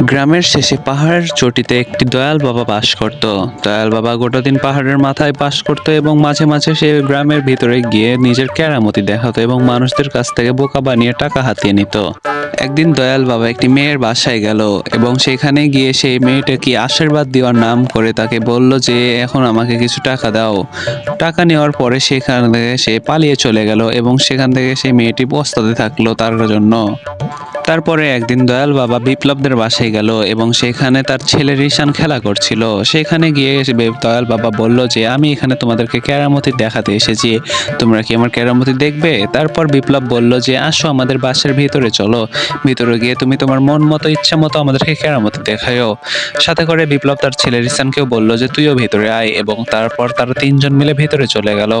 গ্রামের শেষে পাহাড়ের চটিতে একটি দয়াল বাবা বাস করত। দয়াল বাবা গোটা দিন পাহাড়ের মাথায় বাস করত এবং মাঝে মাঝে সে গ্রামের ভিতরে গিয়ে নিজের কেরামতি দেখাতো এবং মানুষদের কাছ থেকে বোকা বানিয়ে টাকা হাতিয়ে নিত। একদিন দয়াল বাবা একটি মেয়ের বাসায় গেল এবং সেখানে গিয়ে সেই মেয়েটাকে আশীর্বাদ দেওয়ার নাম করে তাকে বলল যে, এখন আমাকে কিছু টাকা দাও। টাকা নেওয়ার পরে সেখান থেকে সে পালিয়ে চলে গেল এবং সেখান থেকে সেই মেয়েটি পস্তাতে থাকল তার জন্য। তারপরে একদিন দয়াল বাবা বিপ্লবদের বাসায় গেল এবং সেখানে তার ছেলে রিশান খেলা করছিল। সেখানে গিয়ে দয়াল বাবা বলল যে, আমি এখানে তোমাদেরকে কেরামতি দেখাতে এসেছি। তোমরা কি আমার কেরামতি দেখবে? তারপর বিপ্লব বলল যে, আসো আমাদের বাসের ভিতরে চলো। ভিতরে গিয়ে তুমি তোমার মন মতো, ইচ্ছা মতো আমাদেরকে কেরামত দেখায়ও। সাথে করে বিপ্লব তার ছেলে রিসানকেও বলল যে, তুইও ভিতরে আয় এবং তারপর তারা তিনজন মিলে ভিতরে চলে গেল।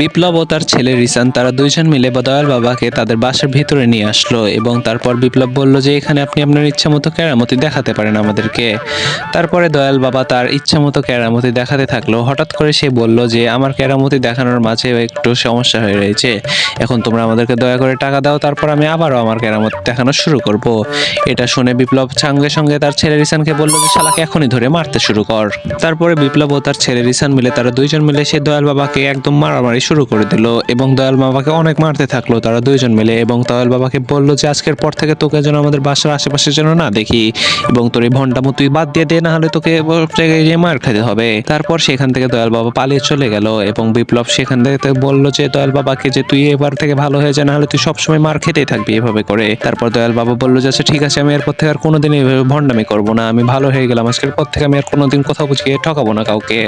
বিপ্লব ও তার ছেলে রিসান, তারা দুইজন মিলে দয়াল বাবাকে তাদের বাসার ভিতরে নিয়ে আসলো এবং তারপর বিপ্লব বলল যে, এখানে আপনি আপনার ইচ্ছা মতো কেরামতি দেখাতে পারেন আমাদেরকে। তারপরে দয়াল বাবা তার ইচ্ছা মতো কেরামতি দেখাতে থাকল। হঠাৎ করে সে বলল যে, আমার কেরামতি দেখানোর মাঝে একটু সমস্যা হয়ে রয়েছে। এখন তোমরা আমাদেরকে দয়া করে টাকা দাও, তারপর আমি আবারও আমার কেরামতি দেখানো শুরু করব। এটা শুনে বিপ্লব সঙ্গে সঙ্গে তার ছেলে রিসানকে বলল, যে শালাকে এখনই ধরে মারতে শুরু কর। তারপরে বিপ্লব ও তার ছেলে রিসান মিলে তারা দুইজন মিলে সে দয়াল বাবাকে একদম মারামারি শুরু করে দিল এবং দয়াল বাবাকে অনেক মারতে থাকল তারা দুইজন মিলে এবং দয়াল বাবাকে বলল যে আজকের পর থেকে তোকে যেন আমাদের বাসার আশেপাশে যেন না দেখি এবং তোর এই ভন্ডামো তুই বাদ দিয়ে দে না হলে তোকে জায়গায় গিয়ে মার খেতে হবে। তারপর সেখান থেকে দয়াল বাবা পালিয়ে চলে গেল এবং বিপ্লব সেখান থেকে বলল যে দয়াল বাবাকে যে তুই এবার থেকে ভালো হয়ে যা না হলে তুই সবসময় মার খেতেই থাকবি এভাবে করে। তারপর দয়াল বাবা বলল যে আচ্ছা ঠিক আছে আমি এরপর থেকে আর কোনোদিন এভাবে ভন্ডামি করব না আমি ভালো হয়ে গেলাম আজকের পর থেকে আমি আর কোনোদিন কোথাও বুঝিয়ে ঠকাবো না কাউকে।